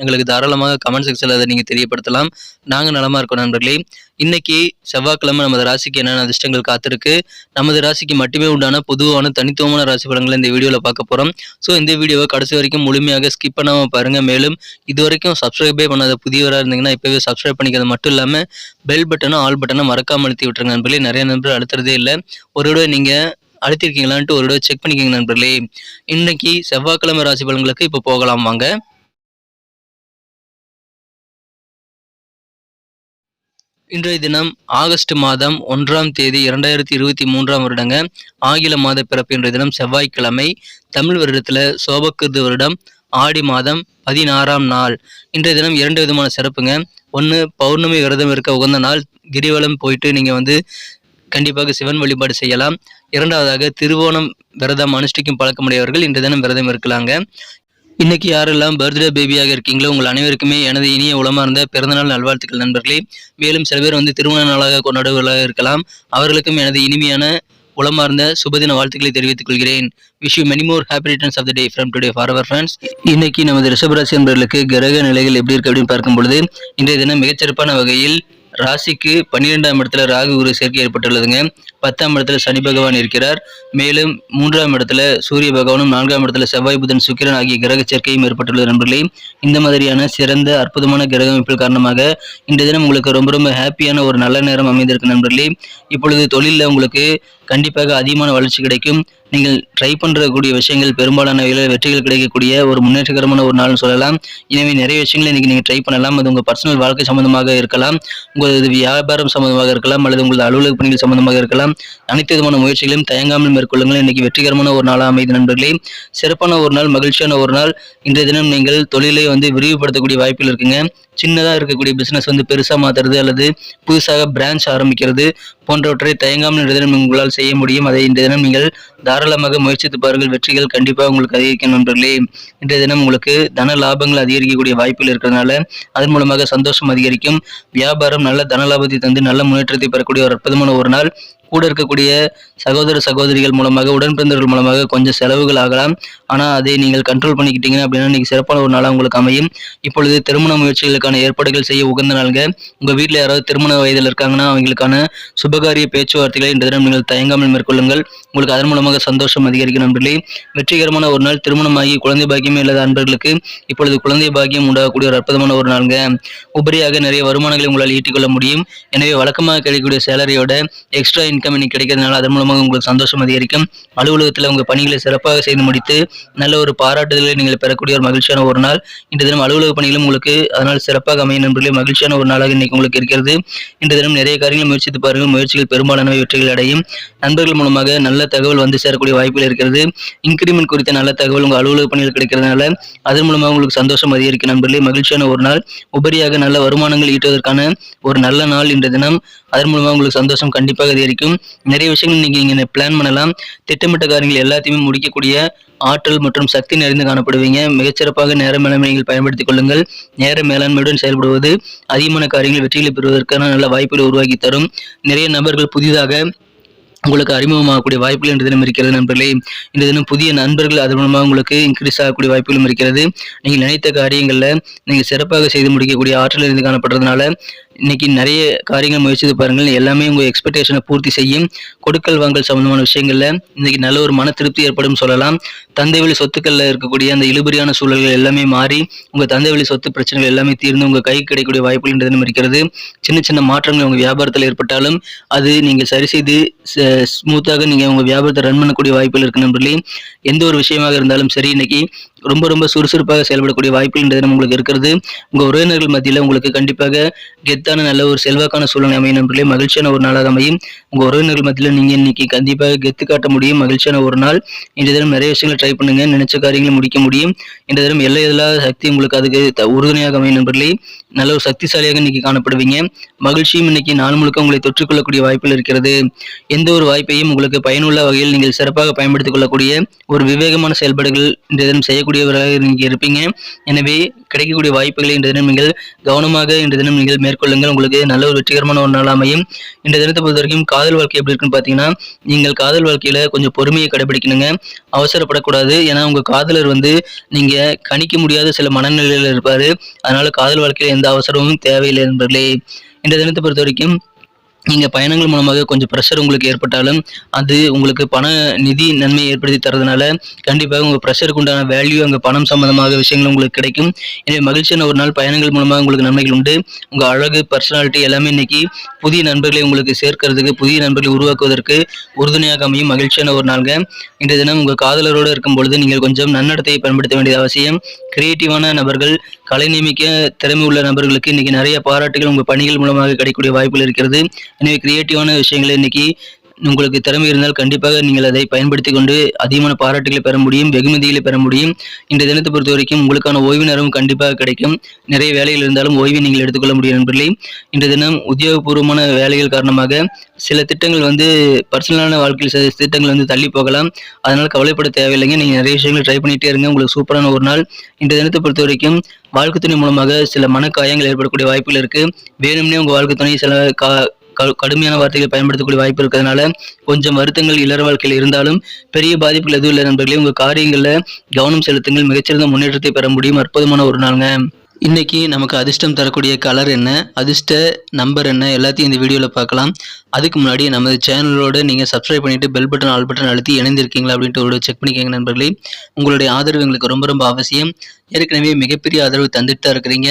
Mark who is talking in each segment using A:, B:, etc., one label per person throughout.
A: எங்களுக்கு தாராளமாக கமெண்ட் செக்ஷனில் அதை நீங்கள் தெரியப்படுத்தலாம். நாங்கள் நலமாக இருக்கோம் நண்பர்களே. இன்னைக்கு செவ்வாய்க்கிழமை நமது ராசிக்கு என்னென்ன அதிர்ஷ்டங்கள் காத்திருக்கு? நமது ராசிக்கு மட்டுமே உண்டான பொதுவான தனித்துவமான ராசி பலன்களை இந்த வீடியோவில் பார்க்க போகிறோம் ஸோ இந்த வீடியோவை கடைசி வரைக்கும் முழுமையாக ஸ்கிப் பண்ணாமல் பாருங்கள் மேலும் இது வரைக்கும் சப்ஸ்கிரைபே பண்ணாத புதியவராக இருந்தீங்கன்னா இப்போவே சப்ஸ்கிரைப் பண்ணிக்கிறது மட்டும் இல்லாமல் பெல் பட்டனும் ஆல் பட்டனும் மறக்காமல் அழுத்தி விட்டுருங்க நண்பர்களே. நிறைய நண்பர்கள் அழுத்துறதே இல்லை. ஒரு விட நீங்கள் அழுத்திருக்கீங்களான்ட்டு ஒரு விட செக் பண்ணிக்கோங்க நண்பர்களே. இன்னைக்கு செவ்வாய்க்கிழமை ராசி பலன்களுக்கு இப்போ போகலாம் வாங்க. இன்றைய தினம் ஆகஸ்ட் மாதம் ஒன்றாம் தேதி இரண்டாயிரத்தி இருபத்தி மூன்றாம் வருடங்க. ஆங்கில மாத பிறப்பு இன்றைய தினம் செவ்வாய்க்கிழமை. தமிழ் வருடத்தில் சோபக்கிருது வருடம் ஆடி மாதம் பதினாறாம் நாள். இன்றைய தினம் இரண்டு விதமான சிறப்புங்க. ஒன்று பௌர்ணமி விரதம் இருக்க உகந்த நாள். கிரிவலம் போயிட்டு நீங்கள் வந்து கண்டிப்பாக சிவன் வழிபாடு செய்யலாம். இரண்டாவதாக திருவோணம் விரதம் அனுஷ்டிக்கும் பழக்கமுடையவர்கள் இன்றைய தினம் விரதம் இருக்கலாங்க. இன்னைக்கு யாரெல்லாம் பர்த்டே பேபியாக இருக்கீங்களோ உங்கள் அனைவருக்குமே எனது இனிய உளமார்ந்த பிறந்தநாள் நல்வாழ்த்துக்கள் நண்பர்களே. மேலும் சில பேர் வந்து திருமண நாளாக கொண்டாடுவர்களாக இருக்கலாம். அவர்களுக்கும் எனது இனிமையான உளமார்ந்த சுபதின வாழ்த்துக்களை தெரிவித்துக் கொள்கிறேன். Wish you many more happy returns of the day from today for our friends இன்னைக்கு நமது ரிஷபராசி என்பவர்களுக்கு கிரக நிலைகள் எப்படி இருக்கு அப்படின்னு பார்க்கும் பொழுது இன்றைய தினம் மிகச்சிறப்பான வகையில் ராசிக்கு பன்னிரெண்டாம் இடத்துல ராகு குரு சேர்க்கை ஏற்பட்டுள்ளதுங்க. பத்தாம் இடத்துல சனி பகவான் இருக்கிறார். மேலும் மூன்றாம் இடத்துல சூரிய பகவானும் நான்காம் இடத்துல செவ்வாய் புதன் சுக்கிரன் ஆகிய கிரக சேர்க்கையும் ஏற்பட்டுள்ளது நண்பர்களே இந்த மாதிரியான சிறந்த அற்புதமான கிரக அமைப்பில் காரணமாக இன்றைய தினம் உங்களுக்கு ரொம்ப ரொம்ப ஹாப்பியான ஒரு நல்ல நேரம் அமைந்திருக்கு நண்பர்களே. இப்பொழுது தொழிலில் உங்களுக்கு கண்டிப்பாக அதிகமான வளர்ச்சி கிடைக்கும். நீங்கள் ட்ரை பண்ணுறக்கூடிய விஷயங்கள் பெரும்பாலான வகையில் வெற்றிகள் கிடைக்கக்கூடிய ஒரு முன்னேற்றகரமான ஒரு நாள்னு சொல்லலாம். எனவே நிறைய விஷயங்களை இன்றைக்கி நீங்கள் ட்ரை பண்ணலாம். அது உங்கள் பர்சனல் வாழ்க்கை சம்பந்தமாக இருக்கலாம். உங்களது வியாபாரம் சம்பந்தமாக இருக்கலாம். அல்லது உங்களது அலுவலக பணிகள் சம்பந்தமாக இருக்கலாம். அனைத்து விதமான முயற்சிகளையும் தயங்காமல் மேற்கொள்ளுங்கள். இன்றைக்கி வெற்றிகரமான ஒரு நாளாக அமைது நண்பர்களே. சிறப்பான ஒரு நாள் மகிழ்ச்சியான ஒரு நாள். இன்றைய தினம் நீங்கள் தொழிலை வந்து விரிவுபடுத்தக்கூடிய வாய்ப்பில் இருக்குங்க. சின்னதாக இருக்கக்கூடிய பிஸ்னஸ் வந்து பெருசாக மாற்றுறது அல்லது புதுசாக பிரான்ச் ஆரம்பிக்கிறது போன்றவற்றை தயங்காமல் இன்றைய தினம் உங்களால் செய்ய முடியும். அதை இன்றைய தினம் நீங்கள் தாராளமாக முயற்சித்து பாருங்கள். வெற்றிகள் கண்டிப்பாக உங்களுக்கு அதிகரிக்கும் நண்பர்களே. இன்றைய தினம் உங்களுக்கு தன லாபங்கள் அதிகரிக்கக்கூடிய வாய்ப்புகள் இருக்கிறதுனால அதன் மூலமாக சந்தோஷம் அதிகரிக்கும். வியாபாரம் நல்ல தன லாபத்தை தந்து நல்ல முன்னேற்றத்தை பெறக்கூடிய ஒரு அற்புதமான ஒரு நாள் கூட இருக்கக்கூடிய சகோதர சகோதரிகள் மூலமாக உடன் பிறந்தவர்கள் மூலமாக கொஞ்சம் செலவுகள் ஆகலாம். ஆனால் அதை நீங்கள் கண்ட்ரோல் பண்ணிக்கிட்டீங்க அப்படின்னா நீங்கள் சிறப்பான ஒரு நாளாக உங்களுக்கு அமையும். இப்பொழுது திருமண முயற்சிகளுக்கான ஏற்பாடுகள் செய்ய உகந்த நாளுங்க. உங்கள் வீட்டில் யாராவது திருமண வயதில் இருக்காங்கன்னா அவங்களுக்கான சுபகாரிய பேச்சுவார்த்தைகளை இந்த தினம் நீங்கள் தயங்காமல் மேற்கொள்ளுங்கள். உங்களுக்கு அதன் மூலமாக சந்தோஷம் அதிகரிக்கும் நண்பர்களே. வெற்றிகரமான ஒரு நாள் திருமணமாகி குழந்தை பாக்கியமே இல்லாத அன்பர்களுக்கு இப்பொழுது குழந்தை பாக்கியம் உண்டாகக்கூடிய ஒரு அற்புதமான ஒரு நாளுங்க. உபரியாக நிறைய வருமானங்களை உங்களால் ஈட்டிக்கொள்ள முடியும். எனவே வழக்கமாக கிடைக்கக்கூடிய சேலரியோட எக்ஸ்ட்ரா இன்கம் இன்னைக்கு e கிடைக்கிறதுனால அதன் மூலமாக உங்களுக்கு சந்தோஷம் அதிகரிக்கும். அலுவலகத்தில் உங்கள் பணிகளை சிறப்பாக செய்து முடித்து நல்ல ஒரு பாராட்டுதலை நீங்கள் பெறக்கூடிய ஒரு மகிழ்ச்சியான ஒரு நாள். இன்று தினம் அலுவலக பணிகளும் உங்களுக்கு அதனால் சிறப்பாக அமையும் நண்பர்களே மகிழ்ச்சியான ஒரு நாளாக இன்னைக்கு உங்களுக்கு இருக்கிறது. இன்று தினம் நிறைய காரியங்களை முயற்சித்து பாருங்கள். முயற்சிகள் பெரும்பாலானவை வெற்றிகள் அடையும். நண்பர்கள் மூலமாக நல்ல தகவல் வந்து சேரக்கூடிய வாய்ப்புகள் இருக்கிறது. இன்கிரிமெண்ட் குறித்த நல்ல தகவல் உங்கள் அலுவலக பணிகள் கிடைக்கிறதுனால அதன் மூலமாக உங்களுக்கு சந்தோஷம் அதிகரிக்கும் நண்பர்களே மகிழ்ச்சியான ஒரு நாள். உபரியாக நல்ல வருமானங்கள் ஈட்டுவதற்கான ஒரு நல்ல நாள் இன்றைய தினம். அதன் மூலமாக உங்களுக்கு சந்தோஷம் கண்டிப்பாக அதிகரிக்கும். நிறைய விஷயங்கள் நீங்க இங்கே பிளான் பண்ணலாம். திட்டமிட்ட காரியங்கள் எல்லாத்தையுமே முடிக்கக்கூடிய ஆற்றல் மற்றும் சக்தி நிறைந்து காணப்படுவீங்க. மிகச்சிறப்பாக நேர மேலாண்மை நீங்கள் பயன்படுத்திக் கொள்ளுங்கள். நேர மேலாண்மையுடன் செயல்படுவது அதிகமான காரியங்கள் வெற்றிகளை பெறுவதற்கான நல்ல வாய்ப்புகளை உருவாக்கி தரும். நிறைய நபர்கள் புதிதாக உங்களுக்கு அறிமுகமாகக்கூடிய வாய்ப்புகள் இன்று தினம் இருக்கிறது நண்பர்களே. இந்த தினம் புதிய நண்பர்கள் அது மூலமாக உங்களுக்கு இன்க்ரீஸ் ஆகக்கூடிய வாய்ப்புகளும் இருக்கிறது. நீங்கள் நினைத்த காரியங்களில் நீங்கள் சிறப்பாக செய்து முடிக்கக்கூடிய ஆற்றல் இருந்து காணப்படுறதுனால இன்னைக்கு நிறைய காரியங்கள் முயற்சித்து பாருங்கள். எல்லாமே உங்கள் எக்ஸ்பெக்டேஷனை பூர்த்தி செய்யும். கொடுக்கல் வாங்கல் சம்பந்தமான விஷயங்களில் இன்னைக்கு நல்ல ஒரு மன திருப்தி ஏற்படும் சொல்லலாம். தந்தை வழி இருக்கக்கூடிய அந்த இழுபறியான சூழல்கள் எல்லாமே மாறி உங்கள் தந்தை வழி சொத்து பிரச்சனைகள் எல்லாமே தீர்ந்து உங்கள் கை கிடைக்கக்கூடிய வாய்ப்புகள் இன்று தினம் இருக்கிறது. சின்ன சின்ன மாற்றங்கள் உங்கள் வியாபாரத்தில் ஏற்பட்டாலும் அது நீங்கள் சரி செய்து ஸ்மூத்தாக நீங்கள் உங்கள் வியாபாரத்தை ரன் பண்ணக்கூடிய வாய்ப்புகள் இருக்கு நண்பர்களே. எந்த ஒரு விஷயமாக இருந்தாலும் சரி இன்னைக்கு ரொம்ப ரொம்ப சுறுசுறுப்பாக செயல்படக்கூடிய வாய்ப்புகள் இந்த தினம் உங்களுக்கு இருக்கிறது. உங்கள் உறவினர்கள் மத்தியில் உங்களுக்கு கண்டிப்பாக கெத் கெத்தான நல்ல ஒரு செல்வாக்கான சூழ்நிலை அமையும் நண்பர்களே. மகிழ்ச்சியான ஒரு நாளாக அமையும். உங்கள் உறவினர்கள் மத்தியில் நீங்கள் இன்னைக்கு கண்டிப்பாக கெத்து காட்ட முடியும். மகிழ்ச்சியான ஒரு நாள். இந்த தினம் நிறைய விஷயங்களை ட்ரை பண்ணுங்க. நினைச்ச காரியங்களை முடிக்க முடியும். இன்றைய தினம் எல்லை எல்லா சக்தி உங்களுக்கு அதுக்கு த- உறுதுணையாக அமையும் நண்பர்களே. நல்ல ஒரு சக்திசாலியாக இன்னைக்கு காணப்படுவீங்க. மகிழ்ச்சியும் இன்னைக்கு நாள் முழுக்க உங்களை தொற்றுக்கொள்ளக்கூடிய வாய்ப்பில் இருக்கிறது. எந்த ஒரு வாய்ப்பையும் உங்களுக்கு பயனுள்ள வகையில் நீங்கள் சிறப்பாக பயன்படுத்திக் கொள்ளக்கூடிய ஒரு விவேகமான செயல்பாடுகள் இன்றைய தினம் செய்யக்கூடியவராக நீங்கள் இருப்பீங்க. எனவே கிடைக்கக்கூடிய வாய்ப்புகளை இன்று தினம் நீங்கள் கவனமாக இன்று தினம் நீங்கள் மேற்கொள்ளுங்கள். உங்களுக்கு நல்ல ஒரு வெற்றிகரமான ஒரு நாள் அமையும். இந்த தினத்தை பொறுத்த வரைக்கும் காதல் வாழ்க்கை எப்படி இருக்குன்னு பார்த்தீங்கன்னா நீங்கள் காதல் வாழ்க்கையில் கொஞ்சம் பொறுமையை கடைபிடிக்கணுங்க. அவசரப்படக்கூடாது. ஏன்னா உங்க காதலர் வந்து நீங்க கணிக்க முடியாத சில மனநிலையில் இருப்பார். அதனால் காதல் வாழ்க்கையில் எந்த அவசரமும் தேவையில்லை நண்பர்களே இந்த தினத்தை பொறுத்த வரைக்கும் நீங்கள் பயணங்கள் மூலமாக கொஞ்சம் ப்ரெஷர் உங்களுக்கு ஏற்பட்டாலும் அது உங்களுக்கு பண நிதி நன்மையை ஏற்படுத்தி தரதுனால கண்டிப்பாக உங்கள் ப்ரெஷருக்கு உண்டான வேல்யூ அங்கே பணம் சம்பந்தமாக விஷயங்கள் உங்களுக்கு கிடைக்கும். எனவே மகிழ்ச்சியான ஒரு நாள். பயணங்கள் மூலமாக உங்களுக்கு நன்மைகள் உண்டு. உங்கள் அழகு பர்சனாலிட்டி எல்லாமே இன்னைக்கு புதிய நண்பர்களை உங்களுக்கு சேர்க்கறதுக்கு புதிய நண்பர்களை உருவாக்குவதற்கு உறுதுணையாக அமையும். மகிழ்ச்சியான ஒரு நாள்ங்க. இந்த தினம் உங்கள் காதலரோடு இருக்கும் பொழுது நீங்கள் கொஞ்சம் நன்னடத்தையை பயன்படுத்த வேண்டியது அவசியம். கிரியேட்டிவான நபர்கள் கலை நியமிக்க திறமை உள்ள நபர்களுக்கு இன்னைக்கு நிறைய பாராட்டுகள் உங்கள் பணிகள் மூலமாக கிடைக்கக்கூடிய வாய்ப்புகள் இருக்கிறது. எனவே கிரியேட்டிவான விஷயங்களை இன்னைக்கு உங்களுக்கு திறமை இருந்தால் கண்டிப்பாக நீங்கள் அதை பயன்படுத்தி கொண்டு அதிகமான பாராட்டுகளை பெற முடியும் வெகுமதிகளை பெற முடியும். இந்த தினத்தை பொறுத்த வரைக்கும் உங்களுக்கான ஓய்வு நேரம் கண்டிப்பாக கிடைக்கும். நிறைய வேலைகள் இருந்தாலும் ஓய்வை நீங்கள் எடுத்துக்கொள்ள முடியும் நண்பர்களே. இன்றைய தினம் உத்தியோகபூர்வமான வேலைகள் காரணமாக சில திட்டங்கள் வந்து பர்சனலான வாழ்க்கையில் சில திட்டங்கள் வந்து தள்ளி போகலாம். அதனால் கவலைப்பட தேவையில்லைங்க. நீங்கள் நிறைய விஷயங்களை ட்ரை பண்ணிகிட்டே இருங்க. உங்களுக்கு சூப்பரான ஒரு நாள். இந்த தினத்தை பொறுத்த வரைக்கும் வாழ்க்கை துணை மூலமாக சில மனக்காயங்கள் ஏற்படக்கூடிய வாய்ப்புகள் இருக்குது வேணும்னே உங்கள் வாழ்க்கை துணை சில கா கடுமையான வார்த்தைகளை பயன்படுத்தக்கூடிய வாய்ப்பு இருக்கிறதுனால கொஞ்சம் வருத்தங்கள் இளர வாழ்க்கையில் இருந்தாலும் பெரிய பாதிப்புகள் எதுவும் இல்லை நண்பர்களே. உங்கள் காரியங்களில் கவனம் செலுத்துங்கள். மிகச்சிறந்த முன்னேற்றத்தை பெற முடியும். அற்புதமான ஒரு நாளுங்க. இன்னைக்கு நமக்கு அதிர்ஷ்டம் தரக்கூடிய கலர் என்ன? அதிர்ஷ்ட நம்பர் என்ன? எல்லாத்தையும் இந்த வீடியோவில் பார்க்கலாம். அதுக்கு முன்னாடி நமது சேனலோடு நீங்கள் சப்ஸ்கிரைப் பண்ணிட்டு பெல் பட்டன் ஆல் பட்டன் அழுத்தி இணைந்திருக்கீங்களா அப்படின்ட்டு ஒரு செக் பண்ணிக்கோங்க நண்பர்களே. உங்களுடைய ஆதரவு எங்களுக்கு ரொம்ப ரொம்ப அவசியம். ஏற்கனவே மிகப்பெரிய ஆதரவு தந்துட்டு தான் இருக்கிறீங்க.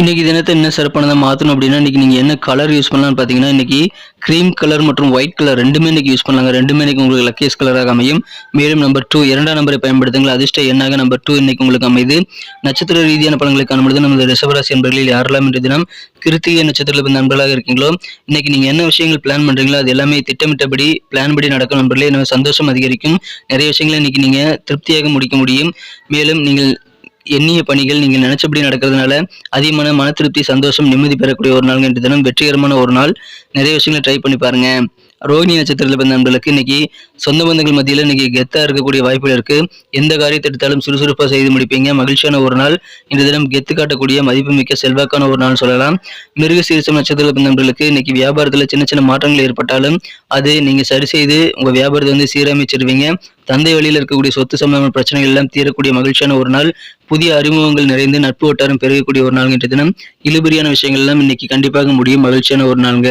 A: இன்றைக்கி தினத்தை என்ன சிறப்பானதாக மாற்றணும் அப்படின்னா இன்றைக்கி நீங்கள் என்ன கலர் யூஸ் பண்ணலாம்னு பார்த்தீங்கன்னா இன்னைக்கு க்ரீம் கலர் மற்றும் ஒயிட் கலர் ரெண்டுமே இன்றைக்கி யூஸ் பண்ணலாங்க. ரெண்டுமே இன்னைக்கு உங்களுக்கு லக்கேஸ் கலராக அமையும். மேலும் நம்பர் டூ இரண்டாம் நம்பரை பயன்படுத்துங்கள். அதிர்ஷ்ட எண்ணாக நம்பர் டூ இன்றைக்கி உங்களுக்கு அமையுது நட்சத்திர ரீதியான பலன்களை காணும்பொழுது நமது ரிஷபராசி என்பர்களில் யாரெல்லாம் இன்றைய தினம் கிருத்திகை நட்சத்திரத்தில் பிறந்த நண்பர்களாக இருக்கீங்களோ இன்னைக்கு நீங்கள் என்ன விஷயங்கள் பிளான் பண்ணுறீங்களோ அது எல்லாமே திட்டமிட்டபடி பிளான் படி நடக்கும் நண்பர்களே. நம்ம சந்தோஷம் அதிகரிக்கும். நிறைய விஷயங்களை இன்றைக்கி நீங்கள் திருப்தியாக முடிக்க முடியும். மேலும் நீங்கள் எண்ணிய பணிகள் நீங்கள் நினைச்சபடி நடக்கிறதுனால அதிகமான மன திருப்தி சந்தோஷம் நிம்மதி பெறக்கூடிய ஒரு நாள் என்று தினம் வெற்றிகரமான ஒரு நாள். நிறைய விஷயங்களை ட்ரை பண்ணி பாருங்க. ரோஹிணி நட்சத்திரத்தில் பிறந்த நண்பர்களுக்கு இன்னைக்கு சொந்த பந்தங்கள் மத்தியில் இன்னைக்கு கெத்தா இருக்கக்கூடிய வாய்ப்புகள் இருக்கு. எந்த காரியத்தை எடுத்தாலும் சுறுசுறுப்பாக செய்து முடிப்பீங்க. மகிழ்ச்சியான ஒரு நாள். இந்த தினம் கெத்து காட்டக்கூடிய மதிப்புமிக்க செல்வாக்கான ஒரு நாள் சொல்லலாம். மிருக சீரிசம் நட்சத்திரத்தில் பிறந்த நண்பர்களுக்கு இன்னைக்கு வியாபாரத்தில் சின்ன சின்ன மாற்றங்கள் ஏற்பட்டாலும் அது நீங்கள் சரி செய்து உங்கள் வியாபாரத்தை வந்து சீரமைச்சிருவீங்க. தந்தை வழியில் இருக்கக்கூடிய சொத்து சம்பந்தமான பிரச்சனைகள் எல்லாம் தீரக்கூடிய மகிழ்ச்சியான ஒரு நாள். புதிய அறிமுகங்கள் நிறைந்து நட்பு வட்டாரம் பெருகக்கூடிய ஒரு நாள் இன்றைய தினம். இழுபறியான விஷயங்கள் எல்லாம் இன்னைக்கு கண்டிப்பாக முடியும். மகிழ்ச்சியான ஒரு நாளுங்க.